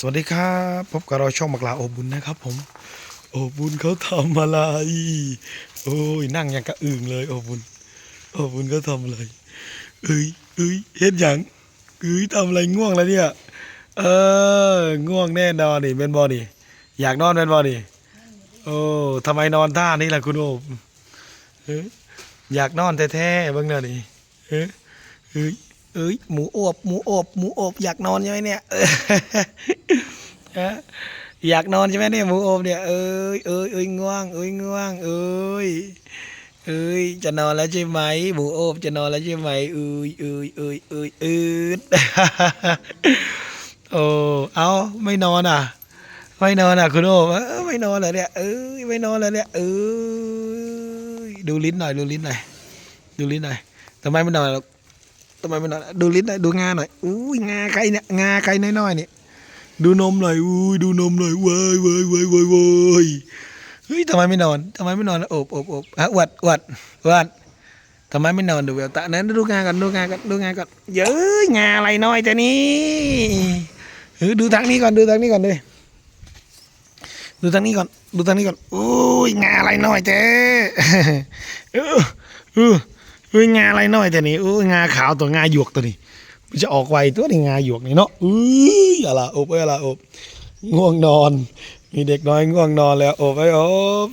สวัสดีครับพบกับเราช่องมักลาโอบุญนะครับ ผม โอบุญเขาทำอะไรโอ้ยนั่งอย่างกระอึ่งเลย โอบุญโอบุญเขาทำอะไรเอ้ยเอ้ยเฮ็ดหยังเอ้ยทำอะไรง่วงแล้วเนี่ยเออง่วงแน่นอนนี่เป็นบอนี่อยากนอนเป็นบอนี่โอ้ทำไมนอนท่านี้ล่ะคุณโอมเอ้ยากนอนแท้ๆบ้างเนอะนี่เอ้ย เอ้ยหมูอบหมูอบหมูอบอยากนอนใช่ไหมเนี่ยอยากนอนใช่ไหมเนี่ยหมูอบเนี่ยเอ้ยเอ้ยเอ้ยง่วงเอ้ยง่วงเอ้ยเอ้ยจะนอนแล้วใช่ไหมหมูอบจะนอนแล้วใช่ไหมเอ้ยเอ้ยเอ้ยเอ้ยเอ้ยโอ้เอาไม่นอนอะ ไม่นอนอะคุณโอ้ไม่นอนเหรอเนี่ยเอ้ยไม่นอนเหรอเนี่ยเอ้ยดูลิ้นหน่อยดูลิ้นหน่อยดูลิ้นหน่อยทำไมไม่นอนหรอกำไมไม่นอนดูลิ้นหน่อยดูงาหน่อยอุ้ยงาใครเนี่ยงาใครน้อยๆเนี่ยดูนมหน่อยอุ้ยดูนมหน่อยเว้ยเว้ยเว้ยเว้ยเว้ยเฮ้ยทำไมไม่นอนทำไมไม่นอนโอบโอบโอบฮะอวดอวดอวดทำไมไม่นอนดูแววตานั้นดูงากันดูงากันดูงากันเย้ยงาอะไรน้อยแต่นี่เออดูทางนี้ก่อนดูทางนี้ก่อนเลยดูทางนี้ก่อนดูทางนี้ก่อนโอ้ยงาอะไรน้อยแต่เออเออ อุ้ยงาอะไรน้อยแต่นี่โอ้ยงาขาวตัวงาหยวกตัวนี้มันจะออกไวตัวนี้งาหยวกนี่เนาะอุ้ยอะไรอบเอ้ยอะไรอบง่วงนอน มีเด็กน้อยง่วงนอนแล้วอบไอ้อบ